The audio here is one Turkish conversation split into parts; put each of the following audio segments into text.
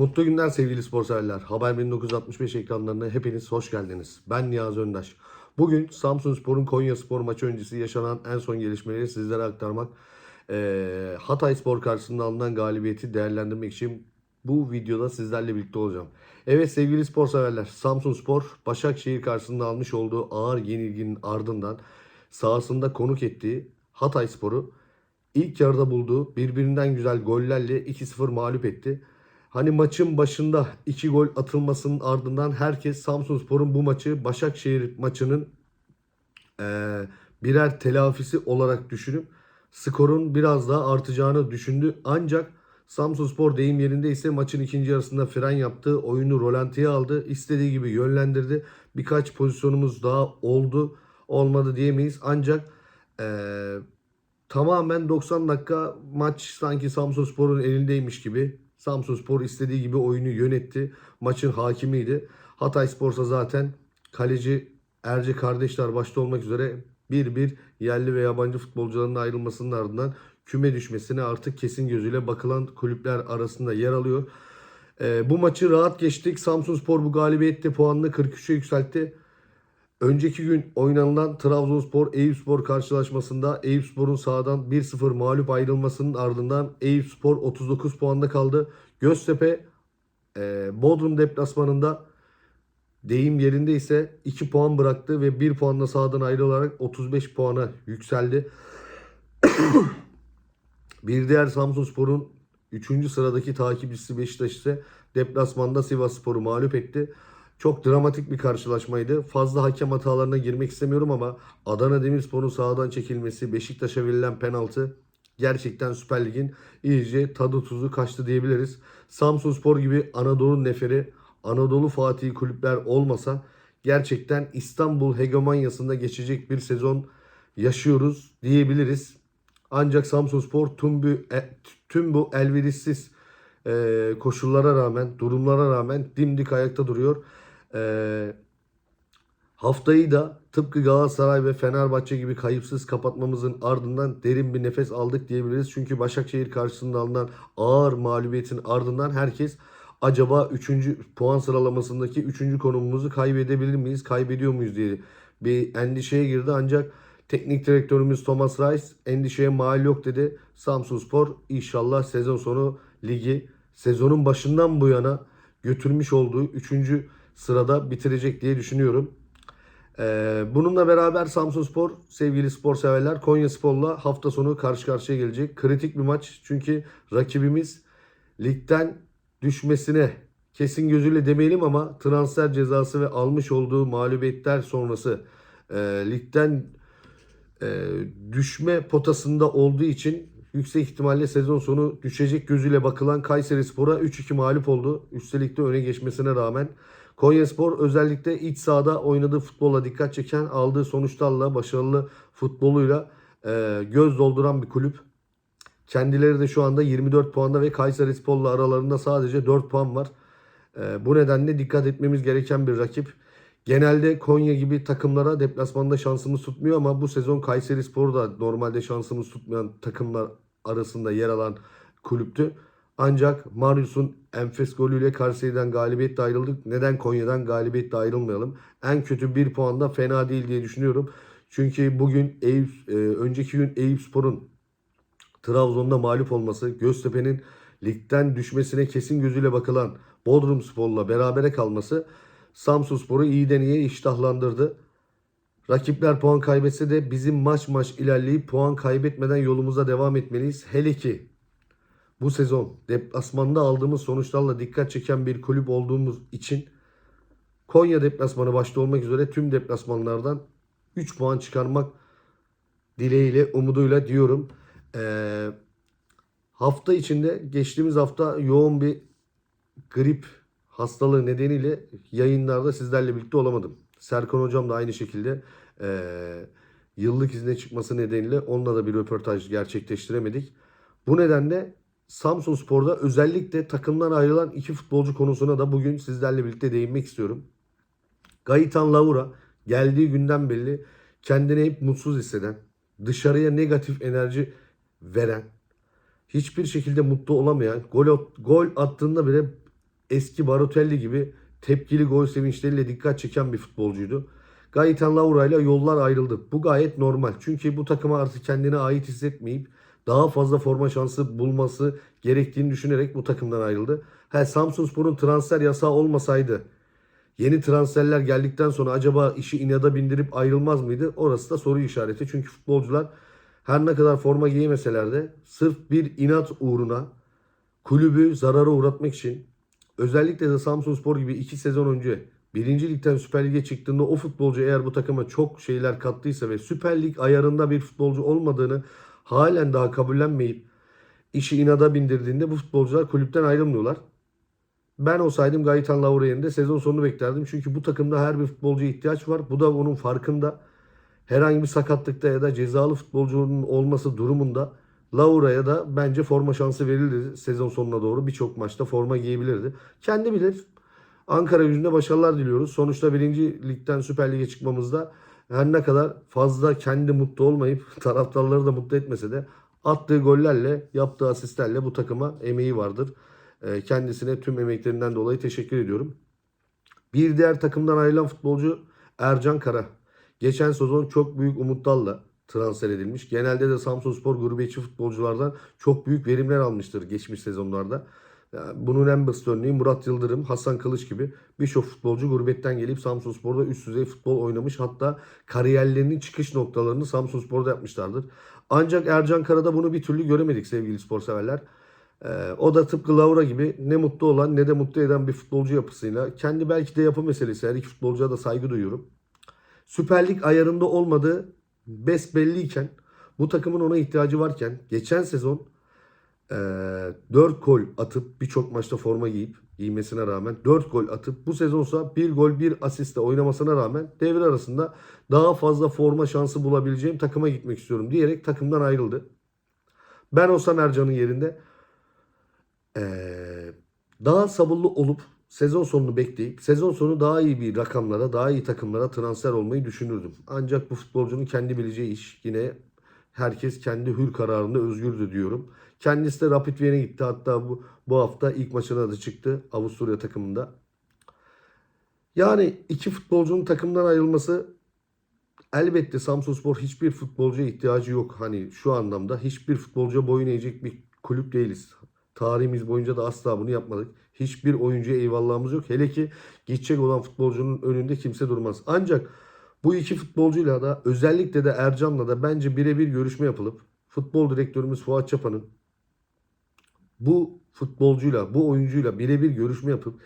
Mutlu günler sevgili spor severler. Haber 1965 ekranlarına hepiniz hoş geldiniz. Ben Niyazi Öndaş. Bugün Samsun Spor'un Konya Spor maçı öncesi yaşanan en son gelişmeleri sizlere aktarmak, Hatay Spor karşısında alınan galibiyeti değerlendirmek için bu videoda sizlerle birlikte olacağım. Evet sevgili spor severler, Samsun Spor Başakşehir karşısında almış olduğu ağır yenilginin ardından sahasında konuk ettiği Hatay Spor'u ilk yarıda bulduğu birbirinden güzel gollerle 2-0 mağlup etti. Hani maçın başında 2 gol atılmasının ardından herkes Samsunspor'un bu maçı Başakşehir maçının eee, birer telafisi olarak düşünüp skorun biraz daha artacağını düşündü. Ancak Samsunspor deyim yerinde ise maçın ikinci yarısında fren yaptı. Oyunu rolantiye aldı. istediği gibi yönlendirdi. Birkaç pozisyonumuz daha oldu. Olmadı diyemeyiz. Ancak eee, tamamen 90 dakika maç sanki Samsunspor'un elindeymiş gibi. Samsunspor istediği gibi oyunu yönetti. Maçın hakimiydi. Hatay Spor'sa zaten kaleci Erce kardeşler başta olmak üzere bir bir yerli ve yabancı futbolcuların ayrılmasının ardından küme düşmesine artık kesin gözüyle bakılan kulüpler arasında yer alıyor. Ee, bu maçı rahat geçtik. Samsunspor bu galibiyette puanını 43'e yükseltti. Önceki gün oynanılan Trabzonspor Eyüpspor karşılaşmasında Eyüpspor'un sahadan 1-0 mağlup ayrılmasının ardından Eyüpspor 39 puanda kaldı. Göztepe e, Bodrum deplasmanında deyim yerinde ise 2 puan bıraktı ve 1 puanla sahadan ayrılarak 35 puana yükseldi. Bir diğer Samsunspor'un 3. sıradaki takipçisi Beşiktaş ise deplasmanda Sivasspor'u mağlup etti. Çok dramatik bir karşılaşmaydı. Fazla hakem hatalarına girmek istemiyorum ama Adana Demirspor'un sahadan çekilmesi, Beşiktaş'a verilen penaltı gerçekten Süper Lig'in iyice tadı tuzu kaçtı diyebiliriz. Samsunspor gibi Anadolu neferi, Anadolu Fatih kulüpler olmasa gerçekten İstanbul hegemonyasında geçecek bir sezon yaşıyoruz diyebiliriz. Ancak Samsunspor tüm bu, e, tüm bu elverişsiz e, koşullara rağmen, durumlara rağmen dimdik ayakta duruyor. E, haftayı da tıpkı Galatasaray ve Fenerbahçe gibi kayıpsız kapatmamızın ardından derin bir nefes aldık diyebiliriz. Çünkü Başakşehir karşısında alınan ağır mağlubiyetin ardından herkes acaba 3. puan sıralamasındaki 3. konumumuzu kaybedebilir miyiz, kaybediyor muyuz diye bir endişeye girdi. Ancak teknik direktörümüz Thomas Rice endişeye mal yok dedi. Samsunspor inşallah sezon sonu ligi sezonun başından bu yana götürmüş olduğu 3. sırada bitirecek diye düşünüyorum. Ee, bununla beraber Samsunspor sevgili spor severler Konya Spor'la hafta sonu karşı karşıya gelecek. Kritik bir maç çünkü rakibimiz ligden düşmesine kesin gözüyle demeyelim ama transfer cezası ve almış olduğu mağlubiyetler sonrası e, ligden e, düşme potasında olduğu için yüksek ihtimalle sezon sonu düşecek gözüyle bakılan Kayseri Spor'a 3-2 mağlup oldu. Üstelik de öne geçmesine rağmen. Konya Spor özellikle iç sahada oynadığı futbola dikkat çeken aldığı sonuçlarla başarılı futboluyla e, göz dolduran bir kulüp. Kendileri de şu anda 24 puanda ve Kayseri Spor'la aralarında sadece 4 puan var. E, bu nedenle dikkat etmemiz gereken bir rakip. Genelde Konya gibi takımlara deplasmanda şansımız tutmuyor ama bu sezon Kayseri Spor da normalde şansımız tutmayan takımlar arasında yer alan kulüptü. Ancak Marius'un enfes golüyle Kayseri'den galibiyetle ayrıldık. Neden Konya'dan galibiyetle ayrılmayalım? En kötü bir puan da fena değil diye düşünüyorum. Çünkü bugün Eyüp, e, önceki gün Eyüp Spor'un Trabzon'da mağlup olması, Göztepe'nin ligden düşmesine kesin gözüyle bakılan Bodrum Spor'la berabere kalması Samsunspor'u iyiden iyiye iştahlandırdı. Rakipler puan kaybetse de bizim maç maç ilerleyip puan kaybetmeden yolumuza devam etmeliyiz. Hele ki bu sezon deplasmanda aldığımız sonuçlarla dikkat çeken bir kulüp olduğumuz için Konya deplasmanı başta olmak üzere tüm deplasmanlardan 3 puan çıkarmak dileğiyle, umuduyla diyorum. Ee, hafta içinde geçtiğimiz hafta yoğun bir grip hastalığı nedeniyle yayınlarda sizlerle birlikte olamadım. Serkan Hocam da aynı şekilde eee, yıllık izne çıkması nedeniyle onunla da bir röportaj gerçekleştiremedik. Bu nedenle Samsun Spor'da özellikle takımdan ayrılan iki futbolcu konusuna da bugün sizlerle birlikte değinmek istiyorum. Gaetan Laura geldiği günden belli kendini hep mutsuz hisseden, dışarıya negatif enerji veren, hiçbir şekilde mutlu olamayan, gol, gol attığında bile eski Barotelli gibi tepkili gol sevinçleriyle dikkat çeken bir futbolcuydu. Gaetan Laura ile yollar ayrıldı. Bu gayet normal. Çünkü bu takıma artık kendine ait hissetmeyip daha fazla forma şansı bulması gerektiğini düşünerek bu takımdan ayrıldı. Ha, Samsunspor'un transfer yasağı olmasaydı yeni transferler geldikten sonra acaba işi inada bindirip ayrılmaz mıydı? Orası da soru işareti. Çünkü futbolcular her ne kadar forma giymeseler de sırf bir inat uğruna kulübü zarara uğratmak için özellikle de Samsunspor gibi iki sezon önce birinci ligden Süper Lig'e çıktığında o futbolcu eğer bu takıma çok şeyler kattıysa ve Süper Lig ayarında bir futbolcu olmadığını halen daha kabullenmeyip işi inada bindirdiğinde bu futbolcular kulüpten ayrılmıyorlar. Ben olsaydım Gaetan Laura yerinde sezon sonunu beklerdim. Çünkü bu takımda her bir futbolcuya ihtiyaç var. Bu da onun farkında. Herhangi bir sakatlıkta ya da cezalı futbolcunun olması durumunda Laura'ya da bence forma şansı verildi sezon sonuna doğru. Birçok maçta forma giyebilirdi. Kendi bilir. Ankara gücünde başarılar diliyoruz. Sonuçta birinci ligden Süper Lig'e çıkmamızda her ne kadar fazla kendi mutlu olmayıp taraftarları da mutlu etmese de attığı gollerle, yaptığı asistlerle bu takıma emeği vardır. Ee, Kendisine tüm emeklerinden dolayı teşekkür ediyorum. Bir diğer takımdan ayrılan futbolcu Ercan Kara. Geçen sezon çok büyük umutlarla transfer edilmiş. Genelde de Samsunspor gurbetçi futbolculardan çok büyük verimler almıştır geçmiş sezonlarda. Bunun en basit örneği Murat Yıldırım, Hasan Kılıç gibi birçok futbolcu gurbetten gelip Samsunspor'da üst düzey futbol oynamış. Hatta kariyerlerinin çıkış noktalarını Samsunspor'da yapmışlardır. Ancak Ercan Kara'da bunu bir türlü göremedik sevgili spor severler. Ee, o da tıpkı Laura gibi ne mutlu olan ne de mutlu eden bir futbolcu yapısıyla kendi belki de yapı meselesi her iki futbolcuya da saygı duyuyorum. Süper Lig ayarında olmadığı besbelliyken bu takımın ona ihtiyacı varken geçen sezon e, 4 gol atıp birçok maçta forma giyip giymesine rağmen 4 gol atıp bu sezonsa 1 gol 1 asistle oynamasına rağmen devre arasında daha fazla forma şansı bulabileceğim takıma gitmek istiyorum diyerek takımdan ayrıldı. Ben olsam Ercan'ın yerinde ee, daha sabırlı olup sezon sonunu bekleyip sezon sonu daha iyi bir rakamlara, daha iyi takımlara transfer olmayı düşünürdüm. Ancak bu futbolcunun kendi bileceği iş. Yine herkes kendi hür kararında özgürdü diyorum. Kendisi de Rapid Viyen'e gitti. Hatta bu, bu hafta ilk maçına da çıktı Avusturya takımında. Yani iki futbolcunun takımdan ayrılması elbette Samsunspor hiçbir futbolcuya ihtiyacı yok. Hani şu anlamda hiçbir futbolcuya boyun eğecek bir kulüp değiliz. Tarihimiz boyunca da asla bunu yapmadık. Hiçbir oyuncuya eyvallahımız yok. Hele ki gidecek olan futbolcunun önünde kimse durmaz. Ancak bu iki futbolcuyla da özellikle de Ercan'la da bence birebir görüşme yapılıp futbol direktörümüz Fuat Çapa'nın bu futbolcuyla, bu oyuncuyla birebir görüşme yapıp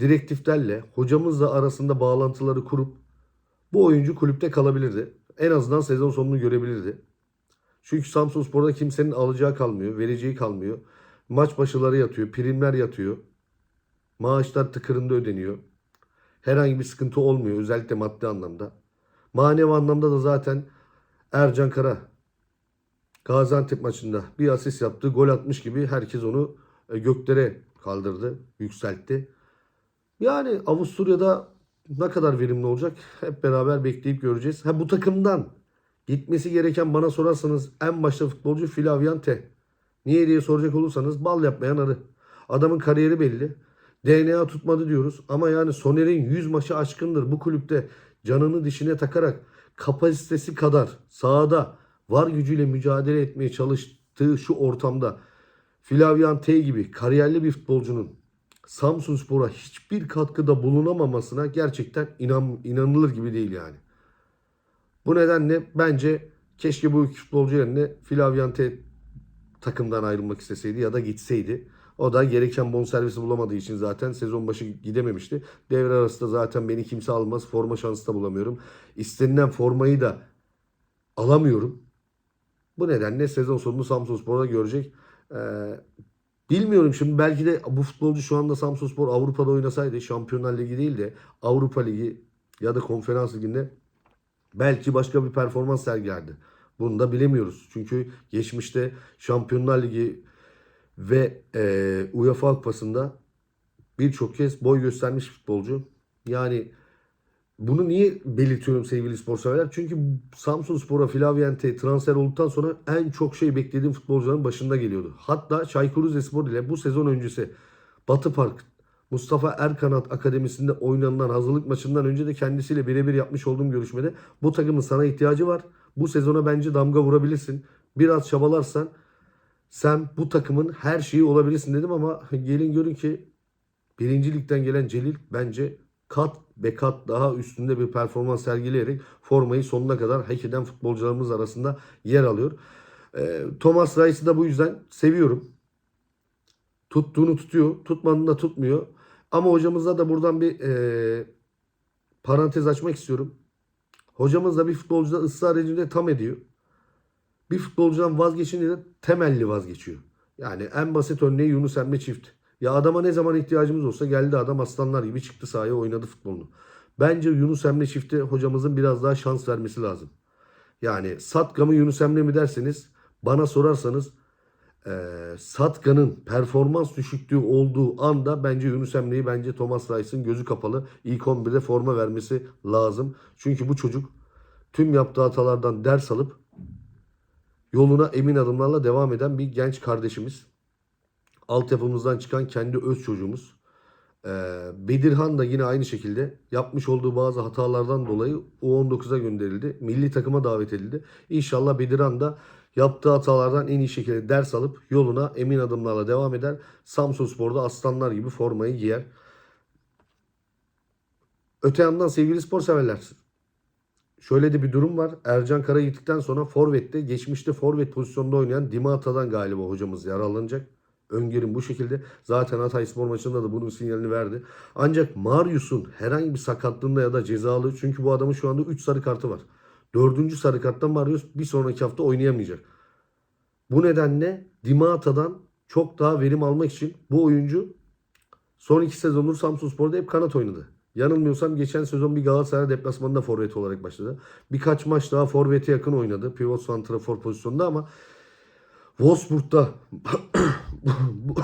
direktiflerle hocamızla arasında bağlantıları kurup bu oyuncu kulüpte kalabilirdi. En azından sezon sonunu görebilirdi. Çünkü Samsunspor'da kimsenin alacağı kalmıyor, vereceği kalmıyor. Maç başıları yatıyor, primler yatıyor. Maaşlar tıkırında ödeniyor. Herhangi bir sıkıntı olmuyor özellikle maddi anlamda. Manevi anlamda da zaten Ercan Kara Gaziantep maçında bir asist yaptı, gol atmış gibi herkes onu e, göklere kaldırdı, yükseltti. Yani Avusturya'da ne kadar verimli olacak hep beraber bekleyip göreceğiz. Ha bu takımdan gitmesi gereken bana sorarsanız en başta futbolcu Flavien Te. Niye diye soracak olursanız bal yapmayan arı. Adamın kariyeri belli. DNA tutmadı diyoruz ama yani Soner'in 100 maçı aşkındır bu kulüpte canını dişine takarak kapasitesi kadar sahada var gücüyle mücadele etmeye çalıştığı şu ortamda Flavien T gibi kariyerli bir futbolcunun Samsunspor'a hiçbir katkıda bulunamamasına gerçekten inan, inanılır gibi değil yani. Bu nedenle bence keşke bu iki futbolcu yerine Flavien T takımdan ayrılmak isteseydi ya da gitseydi. O da gereken bonservisi bulamadığı için zaten sezon başı gidememişti. Devre arasında zaten beni kimse almaz. Forma şansı da bulamıyorum. İstenilen formayı da alamıyorum. Bu nedenle sezon sonunu Samsunspor'da görecek. Ee, bilmiyorum şimdi belki de bu futbolcu şu anda Samsunspor Avrupa'da oynasaydı Şampiyonlar Ligi değil de Avrupa Ligi ya da Konferans Ligi'nde belki başka bir performans sergilerdi. Bunu da bilemiyoruz. Çünkü geçmişte Şampiyonlar Ligi ve e, UEFA Kupası'nda birçok kez boy göstermiş futbolcu. Yani bunu niye belirtiyorum sevgili spor severler? Çünkü Samsun Spor'a Flaviente transfer olduktan sonra en çok şey beklediğim futbolcuların başında geliyordu. Hatta Çaykur Rizespor ile bu sezon öncesi Batı Park Mustafa Erkanat Akademisi'nde oynanılan hazırlık maçından önce de kendisiyle birebir yapmış olduğum görüşmede bu takımın sana ihtiyacı var. Bu sezona bence damga vurabilirsin. Biraz çabalarsan sen bu takımın her şeyi olabilirsin dedim ama gelin görün ki birinci ligden gelen Celil bence kat be kat daha üstünde bir performans sergileyerek formayı sonuna kadar hak eden futbolcularımız arasında yer alıyor. Ee, Thomas Rice'ı da bu yüzden seviyorum. Tuttuğunu tutuyor, tutmadığını da tutmuyor. Ama hocamıza da buradan bir e, parantez açmak istiyorum. Hocamız da bir futbolcuda ısrar edince tam ediyor. Bir futbolcudan vazgeçince de temelli vazgeçiyor. Yani en basit örneği Yunus Emre çift. Ya adama ne zaman ihtiyacımız olsa geldi adam aslanlar gibi çıktı sahaya oynadı futbolunu. Bence Yunus Emre çifte hocamızın biraz daha şans vermesi lazım. Yani Satka mı Yunus Emre mi derseniz bana sorarsanız eee Satka'nın performans düşüklüğü olduğu anda bence Yunus Emre'yi bence Thomas Rice'ın gözü kapalı ilk 11'de forma vermesi lazım. Çünkü bu çocuk tüm yaptığı hatalardan ders alıp yoluna emin adımlarla devam eden bir genç kardeşimiz. Altyapımızdan çıkan kendi öz çocuğumuz. Ee, Bedirhan da yine aynı şekilde yapmış olduğu bazı hatalardan dolayı U19'a gönderildi. Milli takıma davet edildi. İnşallah Bedirhan da yaptığı hatalardan en iyi şekilde ders alıp yoluna emin adımlarla devam eder. Samsunspor'da aslanlar gibi formayı giyer. Öte yandan sevgili spor severler. Şöyle de bir durum var. Ercan Kara gittikten sonra Forvet'te geçmişte Forvet pozisyonunda oynayan Dimata'dan galiba hocamız yararlanacak. Öngörüm bu şekilde. Zaten Hatay Spor maçında da bunun sinyalini verdi. Ancak Marius'un herhangi bir sakatlığında ya da cezalı çünkü bu adamın şu anda 3 sarı kartı var. 4. sarı karttan Marius bir sonraki hafta oynayamayacak. Bu nedenle Dimata'dan çok daha verim almak için bu oyuncu son iki sezondur Samsunspor'da hep kanat oynadı. Yanılmıyorsam geçen sezon bir Galatasaray deplasmanında forvet olarak başladı. Birkaç maç daha forvete yakın oynadı. Pivot santrafor pozisyonunda ama Wolfsburg'da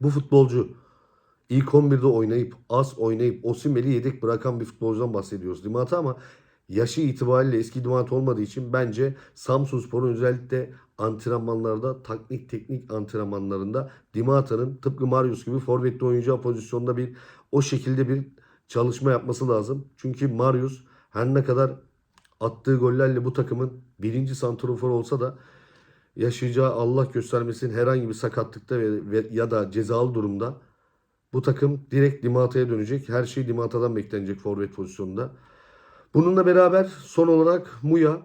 bu, futbolcu ilk 11'de oynayıp az oynayıp Osimhen'i yedek bırakan bir futbolcudan bahsediyoruz. Dimata ama yaşı itibariyle eski Dimata olmadığı için bence Samsunspor'un özellikle antrenmanlarda taknik teknik antrenmanlarında Dimata'nın tıpkı Marius gibi forvetli oyuncu pozisyonda bir o şekilde bir çalışma yapması lazım. Çünkü Marius her ne kadar attığı gollerle bu takımın birinci santrofor olsa da yaşayacağı Allah göstermesin herhangi bir sakatlıkta ve, ve- ya da cezalı durumda bu takım direkt Dimata'ya dönecek. Her şey Dimata'dan beklenecek forvet pozisyonunda. Bununla beraber son olarak Muya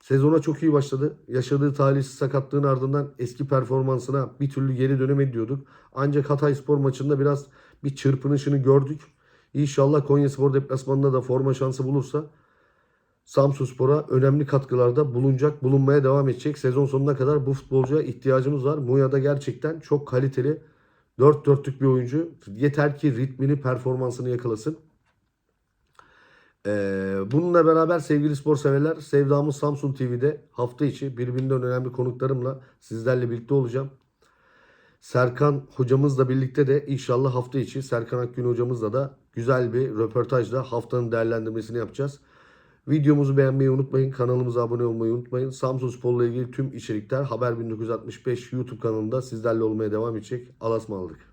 sezona çok iyi başladı. Yaşadığı talihsiz sakatlığın ardından eski performansına bir türlü geri dönemedi diyorduk. Ancak Hatay Spor maçında biraz bir çırpınışını gördük. İnşallah Konyaspor deplasmanında da forma şansı bulursa Samsunspor'a önemli katkılarda bulunacak, bulunmaya devam edecek. Sezon sonuna kadar bu futbolcuya ihtiyacımız var. Muya da gerçekten çok kaliteli, dört dörtlük bir oyuncu. Yeter ki ritmini, performansını yakalasın. Ee, bununla beraber sevgili spor severler, Sevdamız Samsun TV'de hafta içi birbirinden önemli konuklarımla sizlerle birlikte olacağım. Serkan hocamızla birlikte de inşallah hafta içi Serkan Akgün hocamızla da güzel bir röportajla haftanın değerlendirmesini yapacağız. Videomuzu beğenmeyi unutmayın. Kanalımıza abone olmayı unutmayın. Samsun Spor'la ilgili tüm içerikler Haber 1965 YouTube kanalında sizlerle olmaya devam edecek. Alasmalık.